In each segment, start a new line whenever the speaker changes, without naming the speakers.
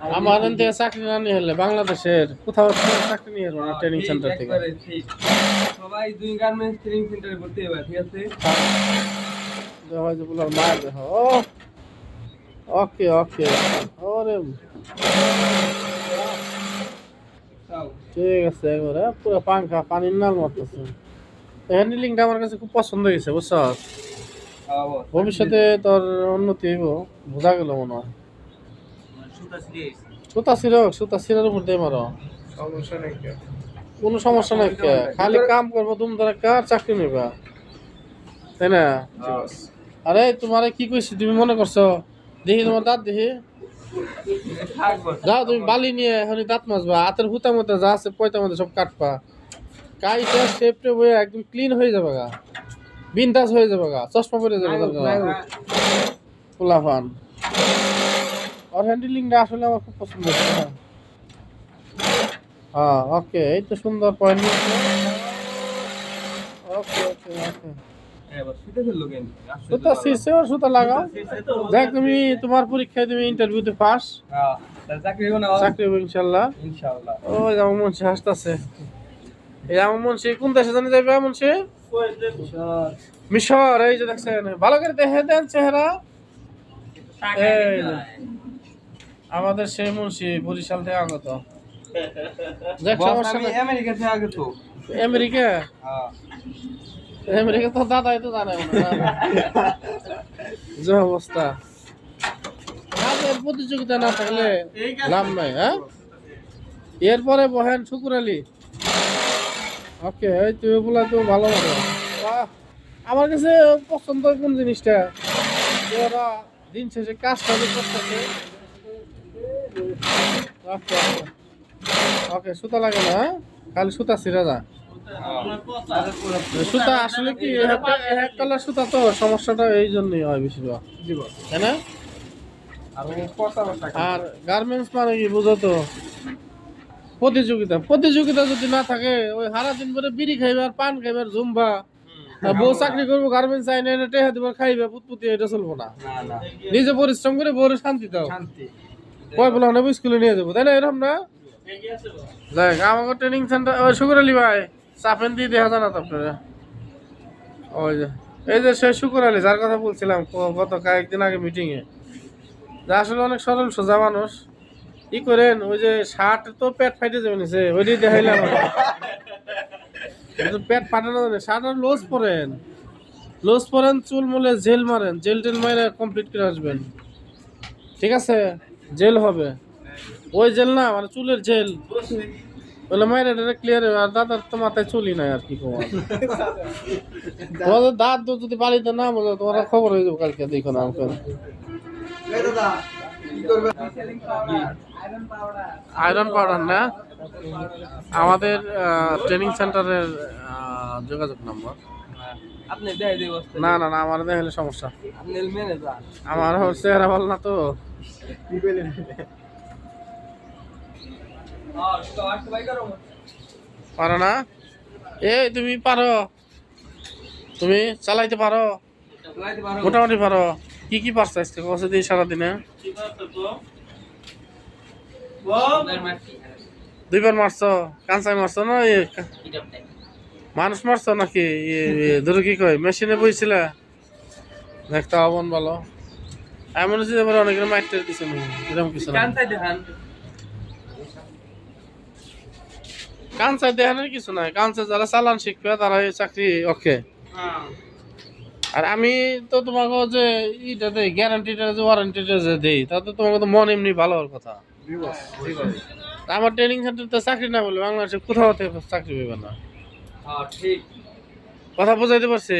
আমার থেকে চাকরি না নিয়ে হলে বাংলাদেশের কোথাও চাকরি নিয়ে না ট্রেনিং সেন্টার থেকে।
সবাই দুই গার্মেন্টস ট্রেনিং সেন্টারে ভর্তি হবে ঠিক আছে?
দেখা যায় বলার মায়ের দেখো ওকে ওকে। ওরে ঠিক আছে একবারে পুরো পাঙ্খা পানির নাল মারতেছে। হ্যান্ডেলিংটা আমার কাছে খুব পছন্দ হয়েছে বুঝছ?
খাওয়াবো
ভবিষ্যতে তোর উন্নতি হইব বোঝা গেল মনে হয়। সুতা ছিড়ক সুতা ছিঁড়ার উপর দিয়ে মারো।
সমস্যা নেই
কোনো সমস্যা নাই কে খালি কাম করব তুমি তারা কার চাকরি নেবা? তাই না? আরে তোমার কি কইছি তুমি মনে করছ? দেখি তোমার দাঁত দেখি। যাও তুমি বালি নিয়ে এখন দাঁত মাজবা। হাতের হুতা মতো যা আছে পয়তা মতো সব কাটবা। কাইটা শেপটে বয়ে একদম ক্লিন হয়ে যাবে গা। বিন্দাস হয়ে যাবে গা। চশমা পরে যাবে ফুলাফান। ওর হ্যান্ডেলিংটা আসলে আমার খুব পছন্দ হচ্ছে হ্যাঁ। হ্যাঁ ওকে এই তো সুন্দর পয়েন্ট ওকে ওকে ওকে সুতা শীর্ষে ওর সুতা লাগাও দেখ তুমি তোমার পরীক্ষায় তুমি ইন্টারভিউতে পাস
হ্যাঁ চাকরি হবে না
চাকরি হবে ইনশাল্লাহ।
ইনশাআল্লাহ
ওই আমার মনসি হাসতেছে এই আমার মনসি কোন দেশে জানি যাবে মনসি মিশর। এই যে দেখছেন ভালো করে দেখে দেন চেহারা। এই। আমাদের সেই মুন্সি বরিশাল থেকে আগত।
আমেরিকা থেকে
আমেরিকা?
হ্যাঁ।
আমেরিকা তো দাদাই তো জানে যে অবস্থা। প্রতিযোগিতা না থাকলে লাভ নাই হ্যাঁ? এরপরে বহেন শুকুর আলী। ওকে এই তুমি বলা তো ভালো লাগে বাহ, আমার কাছে পছন্দ কোন জিনিসটা? ওরা দিন শেষে কাজটা করতেছে ওকে সুতা লাগে না হ্যাঁ? খালি সুতা ছিঁড়া যা। সুতা আসলে কি এক- কালার সুতা তো সমস্যাটা এই জন্যই হয় বেশিরভাগ তাই না?
আর
আর গার্মেন্টস মানে কি বুঝো তো? প্রতিযোগিতা প্রতিযোগিতা যদি না থাকে ওই সারা দিন ধরে বিড়ি খাইবার পান খাইবার জুম্বা। আর বউ চাকরি করব গার্মেন্টস আইনে টেহা দিবার খাইবে পুতপুতি এটা চলবো না।
না না।
নিজে পরিশ্রম করে বউরে শান্তি দাও।
শান্তি।
কয় বলে নেব স্কুলে নিয়ে যাব, তাই না, এরকম না? দেখ আমাকে ট্রেনিং সেন্টার ওই শুকুর আলী ভাই, চাপেন দিয়ে দেখা জানা তো আপনারা। ওই যে, এই যে সে শুকুর আলী যার কথা বলছিলাম, ক- গত কয়েকদিন আগে মিটিংয়ে যে আসলে অনেক সরল, সোজা মানুষ। ই করেন, ওই যে শার্ট তো পেট ফাইটে যাবে নিছে ওইটাই দেখাইলাম কিন্তু পেট ফাটানো যাবে শার্ট আর লোজ পরেন। লোজ পরেন, চুল মুলে জেল মারেন, জেল টেল মারে কমপ্লিট করে আসবেন। ঠিক আছে? জেল হবে। ওই জেল না মানে চুলের জেল। বলে মায়ের এটা ক্লিয়ার আর দাদার তো মাথায় চুলি নাই আর কি তোমার তোমাদের দাঁত তো যদি বাড়িতে না বলে, তোমার খবর হয়ে যাবে কালকে, দেখো না আমাকে। আয়রন পাউডার না? আমাদের ট্রেনিং সেন্টারের যোগাযোগ নম্বর
আপনি দেয় দেয় বসতে
না না না আমার দেখলে সমস্যা।
আপনি ম্যানেজার
আমার ওর চেহারা ভালো না তো। পারো না? এই তুমি পারো। তুমি চালাইতে পারো। মোটামুটি পারো। কি কি পারছ আজকে? কষে দিয়ে সারাদিনে। দুইবার মারছো। কাঁচাই মারছো? না মানুষ মারছো নাকি? ধরো কি কয়? মেশিনে বইছিলা? দেখতে অবন ভালো। এমন হচ্ছে এবার অনেকের মাইটে দিছে না এরকম কিছু
কান্তাই
দেখানোর কিছু নাই কাঞ্চা যারা চালান শিখবে তারা এই চাকরি ওকে। আর আমি তো তোমাকে যে ইটা দেই গ্যারান্টিটা যে ওয়ারেন্টিটা যে দেই তাতে তোমাকে তো মন এমনি ভালো হওয়ার কথা। আমার ট্রেনিং সেন্টারতে চাকরি না বলে বাংলাদেশে কোথাও থেকে চাকরি পাবে না।
হ্যাঁ
কথা বোঝাইতে পারছে?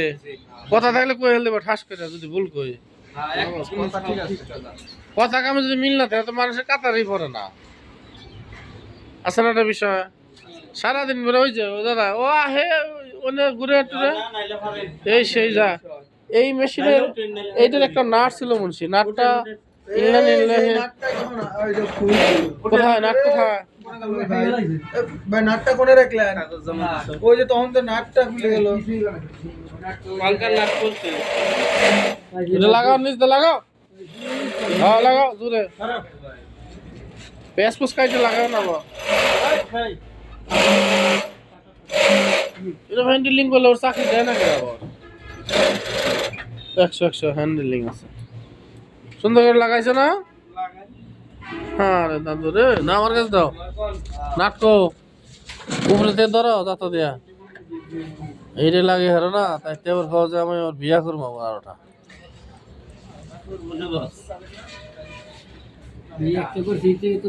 কথা থাকলে কই হেলতে পার ঠাস করে যদি ভুল কই।
হ্যাঁ কথা
কামে যদি মিল না থাকে তো মানুষের কাতারই পড়ে না। আছে না একটা বিষয়। সারাদিন ধরে ওই যে ও দাদা ও আহে অনেক ঘুরে টুরে? এই সেই যা। এই মেশিনের এইটার একটা নাট ছিল মুন্সি। নাটটা ইনলে নিলে কোথায়? নাট কোথায়?
ভাই নাটটা কোনে রাখলেন? ওই যে তখন তো নাটটা খুলে গেল।
এটা লাগাও নিচ লাগাও। হ্যাঁ লাগাও জোরে পেঁয়াজ পুস কাইটে লাগাও না বা এটা হ্যান্ডেলিং করলে ওর চাকরি দেয় না কে আবার একশো একশো হ্যান্ডেলিং আছে। সুন্দর করে লাগাইছো না? হ্যাঁ রে দাদু রে, না আমার কাছে দাও। নাটকো। উপরেতে ধরো দাঁতা দিয়া। এইটা লাগে হারো না, তাই তেবার খাওয়া যায়, আমি ওর বিয়া করব আবার ওটা
বিয়ে করছি তো